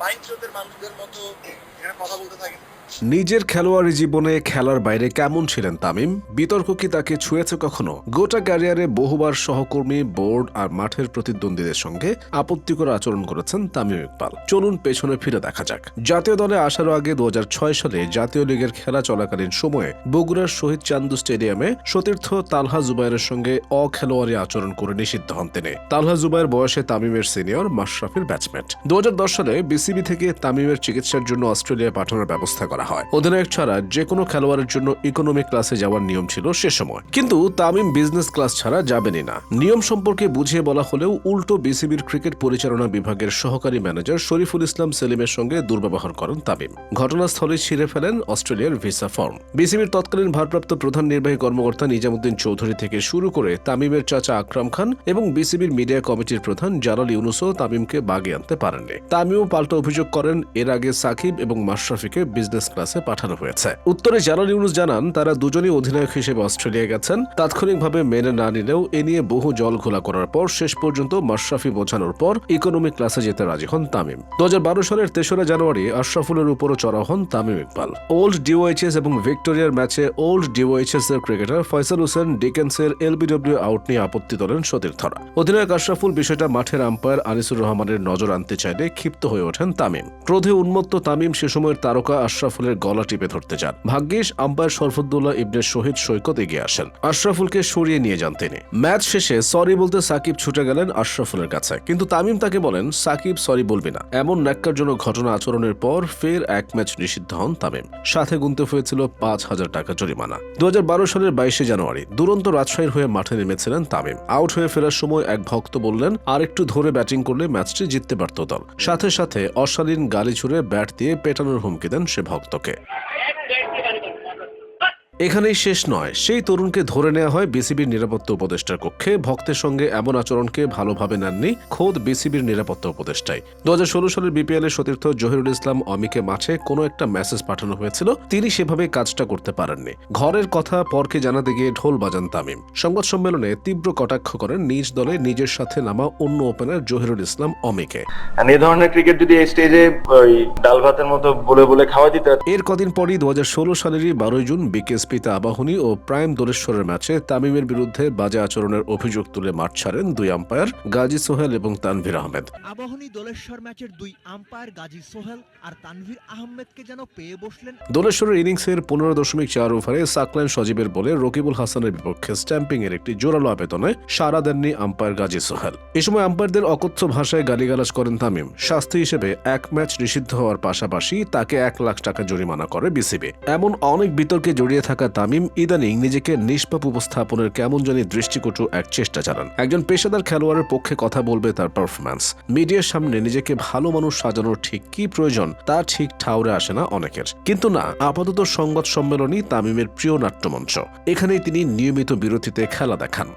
বাইন স্রোতের মানুষদের মতো এখানে কথা বলতে থাকেন। নিজের খেলোয়াড়ি জীবনে খেলার বাইরে কেমন ছিলেন তামিম? বিতর্ক কি তাকে ছুঁয়েছে কখনো? গোটা ক্যারিয়ারে বহুবার সহকর্মী, বোর্ড আর মাঠের প্রতিদ্বন্দ্বীদের সঙ্গে আপত্তিকর আচরণ করেছেন তামিম ইকবাল। চলুন পেছনে ফিরে দেখা যাক। জাতীয় দলে আসার আগে দুহাজার ছয় সালে জাতীয় লীগের খেলা চলাকালীন সময়ে বগুড়ার শহীদ চান্দু স্টেডিয়ামে সতীর্থ তালহা জুবাইরের সঙ্গে অখেলোয়াড়ি আচরণ করে নিষিদ্ধ হন তিনি। তালহা জুবাইর বয়সে তামিমের সিনিয়র মাশরাফির ব্যাটসম্যান। দুহাজার দশ সালে বিসিবি থেকে তামিমের চিকিৎসার জন্য অস্ট্রেলিয়া পাঠানোর ব্যবস্থা করা হয়। অধিনায়ক ছাড়া যে কোনো খেলোয়াড়ের জন্য ইকোনমিক ক্লাসে যাওয়ার নিয়ম ছিল সে সময়। কিন্তু তামিম বিজনেস ক্লাস ছাড়া যাবেনই না। নিয়ম সম্পর্কে বুঝিয়ে বলা হলেও উল্টো বিসিবির ক্রিকেট পরিচালনা বিভাগের সহকারী ম্যানেজার শরীফুল ইসলাম সেলিমের সঙ্গে দুর্ব্যবহার করেন তামিম। ঘটনাস্থলে ছিঁড়ে ফেলেন অস্ট্রেলিয়ার ভিসা ফর্ম। বিসিবির তৎকালীন ভারপ্রাপ্ত প্রধান নির্বাহী কর্মকর্তা নিজামুদ্দিন চৌধুরী থেকে শুরু করে তামিমের চাচা আকরাম খান এবং বিসিবির মিডিয়া কমিটির প্রধান জালাল ইউনুসও তামিমকে বাগে আনতে পারেননি। তামিমও পাল্টা অভিযোগ করেন, এর আগে সাকিব এবং মাশরাফিকে বিজনেস ক্লাসে পাঠানো হয়েছে। উত্তরে জালাল ইউনুস জানান, তারা দুজনই অধিনায়ক হিসেবে অস্ট্রেলিয়া গেছেন। তাৎক্ষণিকভাবে মেনে না নিলেও এ নিয়ে বহু জল ঘোলা করার পর শেষ পর্যন্ত মাশরাফি বোঝানোর পর ইকোনমিক ক্লাসে যেতে রাজি হন তামিম। দু সালের তেসরা জানুয়ারি আশরাফুলের উপরও চড়া হন তামিম ইকবাল। ওল্ড ডিওএইচএস এবং ভিক্টোরিয়ার ম্যাচে ওল্ড ডিওএইচএস এর ক্রিকেটার ফয়সাল হোসেন ডিকেন্সের এলবিডব্লিউ আউট নিয়ে আপত্তি তোলেন সতীর্থরা অধিনায়ক আশরাফুল বিষয়টা মাঠের আম্পায়ার আনিসুর রহমানের নজর আনতে চাইলে ক্ষিপ্ত হয়ে ওঠেন তামিম। ক্রোধে উন্মত্ত তামিম সে সময়ের তারকা আশরাফুলের গলা টিপে ধরতে যান। ভাগ্যিস আম্পায়ার শরফুদ্দুল্লাহ ইবনে শহীদ সৈকত এগিয়ে আসেন। আশরাফুলকে সরিয়ে নিয়ে যান তিনি। ম্যাচ শেষে সরি বলতে সাকিব ছুটে গেলেন আশরাফুলের কাছে। কিন্তু তামিম তাকে বলেন, সাকিব, সরি বলবি না। এমন ন্যাক্কারজনক ঘটনা আচরণের পর ফের এক ম্যাচ নিষিদ্ধ হন তামিম। সাথে গুনতে হয়েছিল পাঁচ হাজার টাকা জরিমানা। দু হাজার বারো সালের বাইশে জানুয়ারি, দুরন্ত রাজশাহীর হয়ে মাঠে নেমেছিলেন তামিম। আউট হয়ে ফেরার সময় এক ভক্ত বললেন আর একটু ধরে ব্যাটিং করলে ম্যাচটি জিততে পারত দল। সাথে সাথে অশালীন গালি ছুড়ে ব্যাট দিয়ে পেটানোর হুমকি দেন সে 解。এখানেই শেষ নয়। সেই তরুণকে ধরে নেওয়া হয় বিসিবির নিরাপত্তা উপদেষ্টার কক্ষে। ভক্তের সঙ্গে এমন আচরণকে ভালোভাবে নেননি খোদ বিসিবির নিরাপত্তা উপদেষ্টাই। দু সালের বিপিএল এর সতীর্থ জহিরুল ইসলাম অমিকে মাঠে কোনো একটা মেসেজ পাঠানো হয়েছিল। তিনি সেভাবে কাজটা করতে পারেননি। ঘরের কথা পরকে জানাতে গিয়ে ঢোল বাজান তামিম। সংবাদ সম্মেলনে তীব্র কটাক্ষ করেন নিজ দলে নিজের সাথে নামা অন্য ওপেনার জহিরুল ইসলাম অমিকে। এই ধরনের ক্রিকেট যদি এই স্টেজে ডাল ভাতের মতো বলে বলে খাওয়া দিতে এর কদিন পরই দু হাজার ষোলো সালেরই বারোই জুন বিকেএসপিতে আবাহনী ও প্রাইম দোলেশ্বরের ম্যাচে তামিমের বিরুদ্ধে বাজে আচরণের অভিযোগ তুলে মাঠ ছাড়েন দুই আম্পায়ার গাজী সোহেল এবং তানভীর আহমেদ। আবাহনী দোলেশ্বর ম্যাচের দুই আম্পায়ার গাজী সোহেল আর তানভীর আহমেদকে যেন পেয়ে বসলেন। দোলেশ্বরের ইনিংসের পনেরো দশমিক চার ওভারে সাকলাইন সজীবের বলে রকিবুল হাসানের বিপক্ষে স্ট্যাম্পিং এর একটি জোরালো আবেদনে সাড়া দেননি আম্পায়ার গাজী সোহেল। এ সময় আম্পায়ারদের অকথ্য ভাষায় গালিগালাজ করেন তামিম। শাস্তি হিসেবে এক ম্যাচ নিষিদ্ধ হওয়ার পাশাপাশি তাকে এক লাখ টাকা জরিমানা করে বিসিবি। এমন অনেক বিতর্কে জড়িয়ে থাকা তামিম ইদানিং নিজেকে নিষ্পাপ উপস্থাপনের কেমন জানি দৃষ্টিকটু এক চেষ্টা চালান। একজন পেশাদার খেলোয়াড়ের পক্ষে কথা বলবে তার পারফরম্যান্স মিডিয়ার সামনে নিজেকে ভালো মানুষ সাজানোর ঠিক কি প্রয়োজন, তা ঠিক ঠাউরে আসে না অনেকের। কিন্তু না, আপাতত সংবাদ সম্মেলনই তামিমের প্রিয় নাট্যমঞ্চ। এখানেই তিনি নিয়মিত বিরতিতে খেলা দেখান।